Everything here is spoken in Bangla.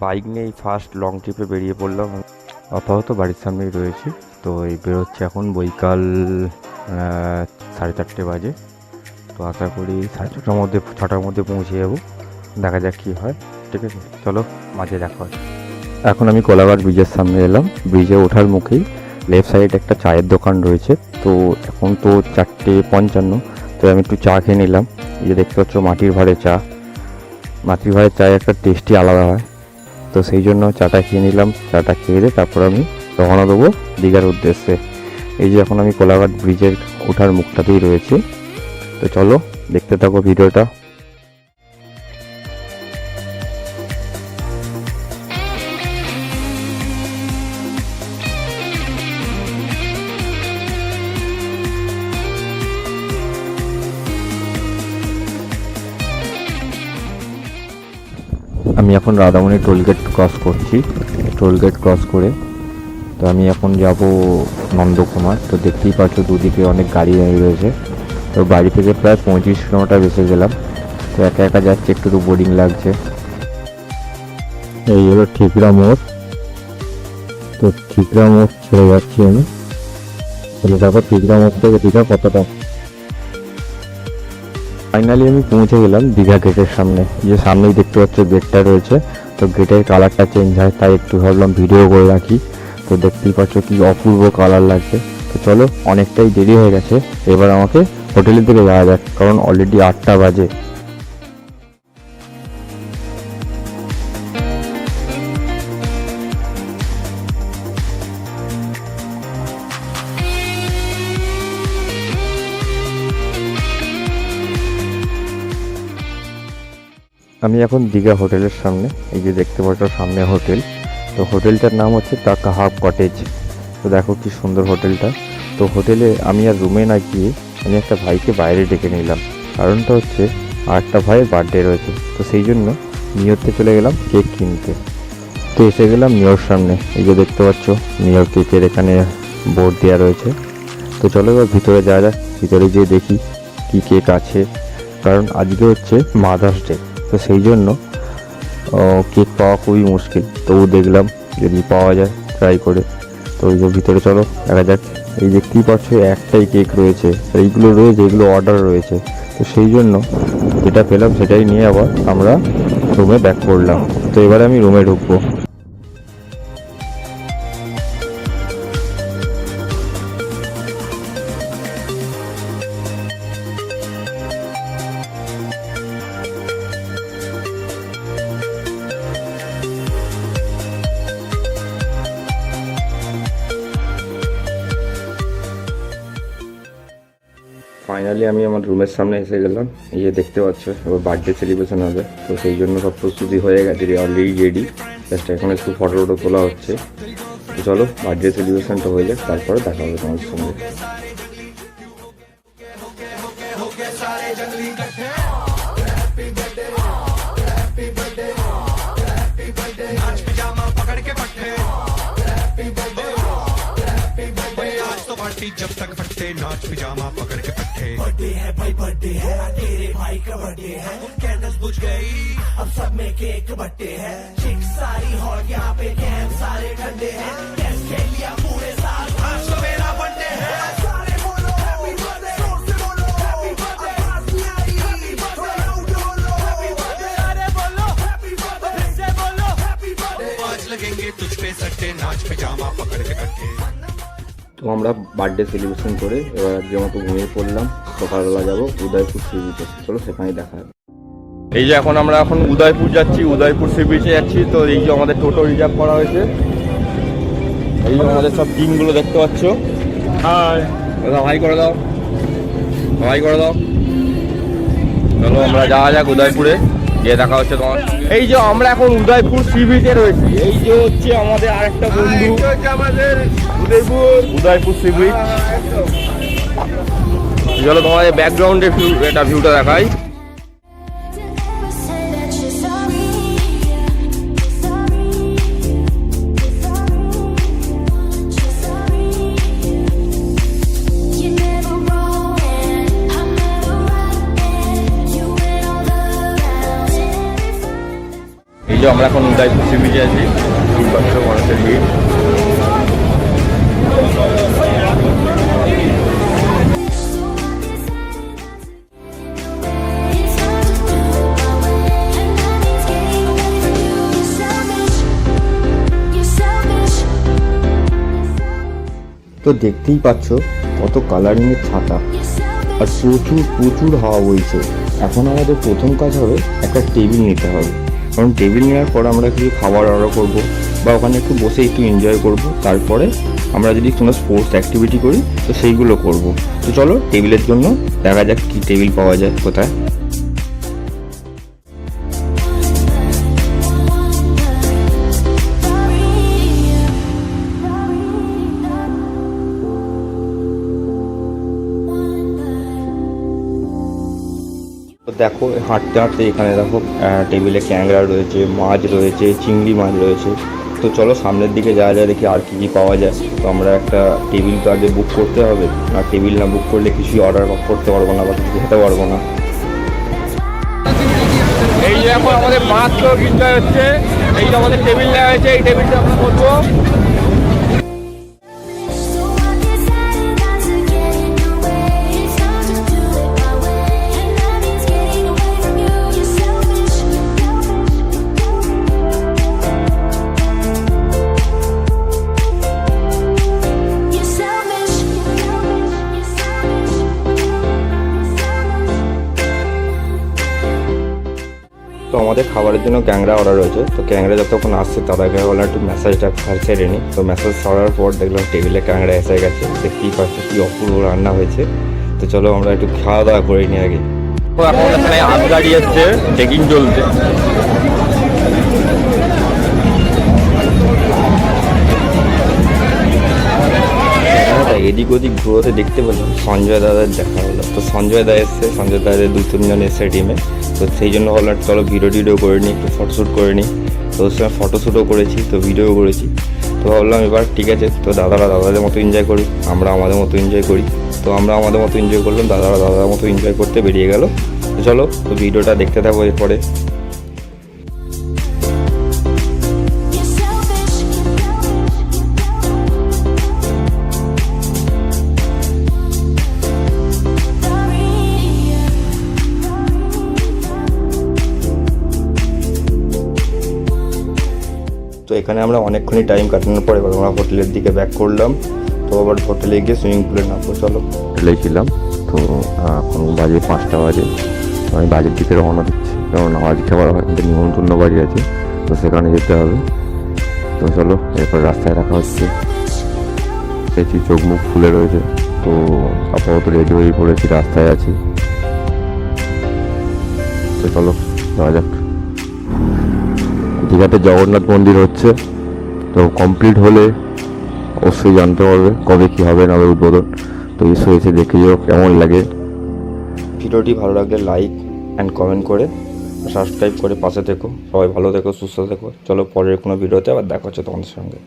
বাইক নিয়েই ফার্স্ট লং ট্রিপে বেরিয়ে পড়লাম। আপাতত বাড়ির সামনেই রয়েছি। তো এই বেরোচ্ছে এখন বৈকাল সাড়ে চারটে বাজে। তো আশা করি সাড়ে ছটার মধ্যে ছটার মধ্যে পৌঁছে যাব। দেখা যাক কী হয়, ঠিক আছে? চলো, মাঝে দেখা হয়। এখন আমি কোলাঘাট ব্রিজের সামনে এলাম। ব্রিজে ওঠার মুখেই লেফট সাইডে একটা চায়ের দোকান রয়েছে। তো এখন তো চারটে পঞ্চান্ন। তো আমি একটু চা খেয়ে নিলাম। এই যে দেখতে পাচ্ছ, মাটির ভাড়ে চা। মাটির ভাড়ের চায়ের একটা টেস্টই আলাদা হয়। তো সেই জন্য চাটা খেয়ে নিলাম। চাটা খেয়ে দিয়ে তারপর আমি রওনা দেবো দীঘার উদ্দেশ্যে। এই যে এখন আমি কোলাঘাট ব্রিজের ওঠার মুখটাতেই রয়েছি। তো চলো, দেখতে থাকো ভিডিওটা। আমি এখন রাধামণি টোলগেট ক্রস করছি টোলগেট ক্রস করে। তো আমি এখন যাব নন্দকুমার। তো দেখতেই পাচ্ছ দুদিকে অনেক গাড়ি দাঁড়িয়ে রয়েছে। তো বাড়ি থেকে প্রায় পঁয়ত্রিশ কিলোমিটার বেঁচে গেলাম। তো একা একা যাচ্ছে, একটু তো বোরিং লাগছে। এই হলো ঠিকরা মোড়। তো ঠিকরা মোড় ছেড়ে যাচ্ছি আমি। তাহলে দেখো ঠিকরা মোড় থেকে দীঘা কতটা। ফাইনালি আমি পৌঁছে গেলাম দীঘা গেটের সামনে। যে সামনেই দেখতে পাচ্ছ গেটটা রয়েছে। তো গেটের কালারটা চেঞ্জ হয়, তাই একটু ভাবলাম ভিডিও করে রাখি। তো দেখতেই পাচ্ছ কি অপূর্ব কালার লাগছে। তো চলো, অনেকটাই দেরি হয়ে গেছে। এবার আমাকে হোটেলের দিকে যাওয়া যাক, কারণ অলরেডি আটটা বাজে। আমি এখন দীঘা হোটেলের সামনে, এই যে দেখতে পাচ্ছ সামনে হোটেল। তো হোটেলটার নাম হচ্ছে দ্য কাহাব কটেজ। তো দেখো কি সুন্দর হোটেলটা। তো হোটেলে আমি আর রুমে না গিয়ে আমি একটা ভাইকে বাইরে ডেকে নিলাম। কারণটা হচ্ছে আর একটা ভাইয়ের বার্থডে রয়েছে। তো সেই জন্য নিয়রতে চলে গেলাম কেক কিনতে। তো এসে গেলাম নিয়র সামনে। এই যে দেখতে পাচ্ছ, নিয়র কেকের এখানে বোর্ড দেওয়া রয়েছে। তো চলো এবার ভিতরে যাওয়া যাক। ভিতরে গিয়ে দেখি কি কেক আছে। কারণ আজকে হচ্ছে মাদার্স ডে তো সেই জন্য কেক পাওয়া খুবই মুশকিল। তবু দেখলাম যদি পাওয়া যায় ট্রাই করে। তো ওই যে ভিতরে চলো, দেখা যাক, এই যে কী পাচ্ছ একটাই কেক রয়েছে। এইগুলো রয়েছে এগুলো অর্ডার রয়েছে। তো সেই জন্য যেটা পেলাম, সেটাই নিয়ে আবার আমরা রুমে ব্যাক করলাম। তো এবারে আমি রুমে ঢুকবো। ফাইনালি আমি আমার রুমের সামনে এসে গেলাম। এই দেখতে পাচ্ছ, এবার বার্থডে সেলিব্রেশন হবে। তো সেই জন্য সব প্রস্তুতি হয়ে গেছে অলরেডি রেডি জাস্ট এখন একটু ফটো টটো তোলা হচ্ছে। চলো বার্থডে সেলিব্রেশনটা হয়ে যাক, তারপরে দেখা হবে তোমার সঙ্গে। लाठी जब तक फटते नाच पिजामा पकड़ के पट्टे। बर्थडे है भाई बर्थडे है तेरे भाई का बर्थडे है। कैंडल्स बुझ गई अब सब में केक बट्टे है। चिक सारी हॉट यहाँ पे कैम सारे ठंडे हैं। पूरे साल। बर्थडे तो है। लगेंगे तुझ पे सट्टे नाच पे जामा पकड़ के कट्टे তো আমরা বার্থডে সেলিব্রেশন করে এবার আজকে মতো ঘুমিয়ে পড়লাম। সকালবেলা যাব উদয়পুর সি বিচে চলো সেখানেই দেখা হবে। এই যে এখন আমরা এখন উদয়পুর যাচ্ছি উদয়পুর সি বিচে যাচ্ছি। তো এই যে আমাদের টোটো রিজার্ভ করা হয়েছে। এই যে আমাদের সব টিমগুলো দেখতে পাচ্ছ। হাই হাই করে দাও। হাই করে দাও। চলো আমরা যাওয়া যাক উদয়পুরে। গিয়ে দেখা হচ্ছে তোমার। এই যে আমরা এখন উদয়পুর সি বিচে রয়েছি। এই যে হচ্ছে আমাদের আরেকটা বন্ধু। আমাদের উদয়পুর। উদয়পুর সি বিচ চলো তোমাদের ব্যাকগ্রাউন্ডে ভিউ এটা ভিউটা দেখাই। আমরা এখন উদয়পুর সি বিচে আছি। বছর মানুষের ভিড়. তো দেখতেই পাচ্ছ কত কালারিংয়ের ছাতা। আর প্রচুর প্রচুর হাওয়া বইছে। এখন আমাদের প্রথম কাজ হবে একটা টেবিল নিতে হবে। কারণ টেবিল নেওয়ার পর আমরা কিছু খাবার অর্ডার করব বা ওখানে একটু বসে একটু এনজয় করব। তারপরে আমরা যদি কোনো স্পোর্টস অ্যাক্টিভিটি করি, তো সেইগুলো করব। তো চলো টেবিলের জন্য দেখা যাক কী টেবিল পাওয়া যায় কোথায়। দেখো, হাঁটতে হাঁটতে এখানে দেখো টেবিলে ক্যাংরা রয়েছে, মাছ রয়েছে, চিংড়ি মাছ রয়েছে। তো চলো সামনের দিকে যাওয়া যায়, দেখি আর কি কি পাওয়া যায়। তো আমরা একটা টেবিল তো আগে বুক করতে হবে। আর টেবিল না বুক করলে কিছুই অর্ডার করতে পারব না বা কিছু খেতে পারব না। এই যে এখন আমাদের তো কিনতে হচ্ছে। এই যে আমাদের টেবিল নেওয়া হয়েছে, এই টেবিলটা আমরা করব। তো আমাদের খাবারের জন্য ক্যাংরা অর্ডার হয়েছে তো ক্যাংরা যতক্ষণ আসছে তাদেরকে বললাম একটু ম্যাসাজটা সেরে নিই তো ম্যাসাজ সারার পর দেখলাম টেবিলে ক্যাংরা এসে গেছে। দেখতেই পাচ্ছ কি অপূর্ব রান্না হয়েছে। তো চলো আমরা একটু খাওয়া দাওয়া করে নিই আগে। এখন আম গাড়ি এসছে চেকিং চলছে। এদিক ওদিক ঘুরোতে দেখতে পেলাম। সঞ্জয় দাদার দেখা হলো। তো সঞ্জয় দা এসছে। সঞ্জয় দাদের দু তিনজন এসছে টিমে তো সেই জন্য ভাবলাম চলো ভিডিও টিডিও করে নিই, একটু ফটোশ্যুট করে নিই। তো ওর সময় ফটোশ্যুটও করেছি, তো ভিডিও করেছি। তো ভাবলাম এবার ঠিক আছে, তো দাদারা দাদাদের মতো এনজয় করি, আমরা আমাদের মতো এনজয় করি। তো আমরা আমাদের মতো এনজয় করলাম, দাদারা দাদার মতো এনজয় করতে বেরিয়ে গেল। তো চলো, তো ভিডিওটা দেখতে থাকব এরপরে। তো এখানে আমরা অনেকক্ষণই টাইম কাটানোর পরে এবার আমরা হোটেলের দিকে ব্যাক করলাম। তো আবার হোটেলে গিয়ে সুইমিং পুলে নামবো, চলো। হোটেলে ছিলাম। তো এখন বাজে পাঁচটা বাজে। আমি বাজের দিকে রওনা দিচ্ছি। কারণ আজকে আবার একটা নিমন্ত্রণ বাড়ি আছে। তো সেখানে যেতে হবে। তো চলো, এরপর রাস্তায় রাখা হচ্ছে। দেখছি চোখ মুখ ফুলে রয়েছে। তো আপাতত রেডি হয়ে পড়েছি, রাস্তায় আছি। তো চলো, যাওয়া যাক। দীঘাতে জগন্নাথ মন্দির হচ্ছে। তো কমপ্লিট হলে অবশ্যই জানতে পারবে কবে কী হবে না হবে উদ্বোধন। তো এসে এসে দেখে যাও কেমন লাগে। ভিডিওটি ভালো লাগলে লাইক অ্যান্ড কমেন্ট করে সাবস্ক্রাইব করে পাশে থেকো। সবাই ভালো থেকো, সুস্থ থেকো। চলো পরের কোনো ভিডিওতে আবার দেখা হচ্ছে তোমাদের সঙ্গে।